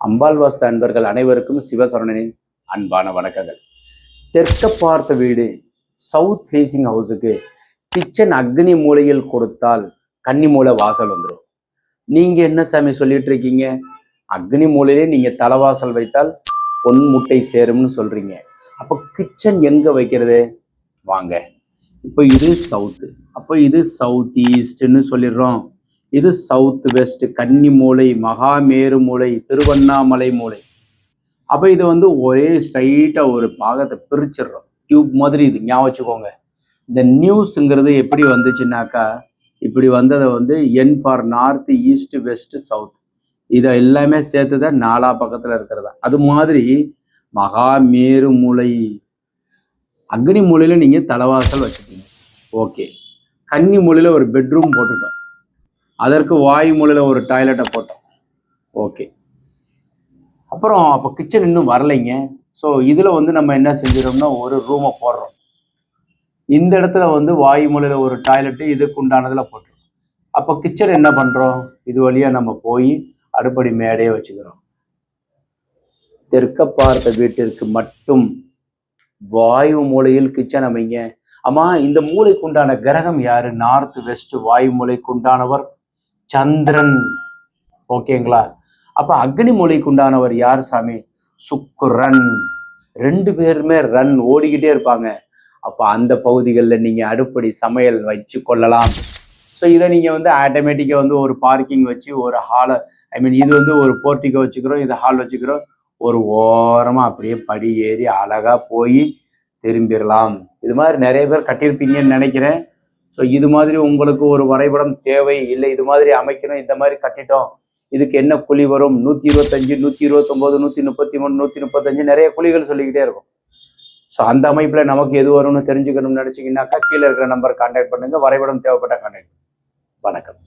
அம்பாள்வாஸ்த அன்பர்கள் அனைவருக்கும் சிவசரணனின் அன்பான வணக்கங்கள். தெற்க பார்த்த வீடு சவுத் ஃபேசிங் ஹவுஸுக்கு கிச்சன் அக்னி மூலையில் கொடுத்தால் கன்னி மூலை வாசல் வந்துடும் நீங்கள் என்ன சாமி சொல்லிட்டு இருக்கீங்க அக்னி மூலையிலே நீங்கள் தலைவாசல் வைத்தால் பொன் முட்டை சேரும்னு சொல்கிறீங்க அப்போ கிச்சன் எங்கே வைக்கிறது? வாங்க. இப்போ இது சவுத்து அப்போ இது சவுத் ஈஸ்ட்னு சொல்லிடுறோம். இது சவுத் வெஸ்ட் கன்னி மூலை மகாமேரு மூளை திருவண்ணாமலை மூலை. அப்போ இது வந்து ஒரே ஸ்ட்ரைட்டாக ஒரு பாகத்தை பிரிச்சிடுறோம். டியூப் மாதிரி இது ஞாபகம் வச்சுக்கோங்க. இந்த நியூஸுங்கிறது எப்படி வந்துச்சுன்னாக்கா இப்படி வந்ததை வந்து N for north east west south இதை எல்லாமே சேர்த்து தான் நாலா பக்கத்தில் இருக்கிறதா. அது மாதிரி மகாமேரு மூலை. அக்னி மூலையில் நீங்கள் தலைவாசல் வச்சுட்டீங்க ஓகே கன்னி மூலையில் ஒரு பெட்ரூம் போட்டுட்டோம். அதற்கு வாயு மூலையில் ஒரு டாய்லெட்டை போட்டோம். ஓகே அப்புறம் அப்போ கிச்சன் இன்னும் வரலைங்க. ஸோ இதில் வந்து நம்ம என்ன செஞ்சிடோம்னா ஒரு ரூமை போடுறோம். இந்த இடத்துல வந்து வாயு மூலையில் ஒரு டாய்லெட்டு இதுக்கு உண்டானதில் போட்டுரும் அப்போ கிச்சன் என்ன பண்ணுறோம் இது வழியாக நம்ம போய் அடுப்படி மேடையே வச்சுக்கிறோம். தெற்க பார்த்த வீட்டிற்கு மட்டும் வாயு மூலையில் கிச்சன் அமைங்க. ஆமாம் இந்த மூளைக்குண்டான கிரகம் யாரு? நார்த் வெஸ்ட் வாயு மூலைக்கு உண்டானவர் சந்திரன். ஓகேங்களா? அப்ப அக்னி மூலைக்கு உண்டானவர் யார் சாமி? சுக்குரன். ரெண்டு பேருமே ரன் ஓடிக்கிட்டே இருப்பாங்க. அப்போ அந்த பகுதிகளில் நீங்கள் அடுப்படி சமையல் வச்சு கொள்ளலாம். ஸோ இதை நீங்கள் வந்து ஆட்டோமேட்டிக்காக வந்து ஒரு பார்க்கிங் வச்சு ஒரு ஹாலை ஐ மீன் இது வந்து ஒரு போர்ட்டிக்கோ வச்சுக்கிறோம் இது ஹால் வச்சுக்கிறோம். ஒரு ஓரமாக அப்படியே படி ஏறி அழகாக போய் திரும்பிடலாம். இது மாதிரி நிறைய பேர் கட்டியிருப்பீங்கன்னு நினைக்கிறேன். ஸோ இது மாதிரி உங்களுக்கு ஒரு வரைபடம் தேவை இல்லை. இது மாதிரி அமைக்கணும். இந்த மாதிரி கட்டிட்டோம். இதுக்கு என்ன குழி வரும்? நூற்றி இருபத்தஞ்சு நூற்றி இருபத்தொம்போது நூற்றி முப்பத்தி மூணு நூற்றி முப்பத்தஞ்சு நிறைய குழிகள் சொல்லிக்கிட்டே இருக்கும். ஸோ அந்த அமைப்பில் நமக்கு எது வரும்னு தெரிஞ்சுக்கணும்னு நினச்சிங்கனாக்கா கீழே இருக்கிற நம்பர் கான்டாக்ட் பண்ணுங்கள் வரைபடம் தேவைப்பட்ட கான்டாக்ட் வணக்கம்.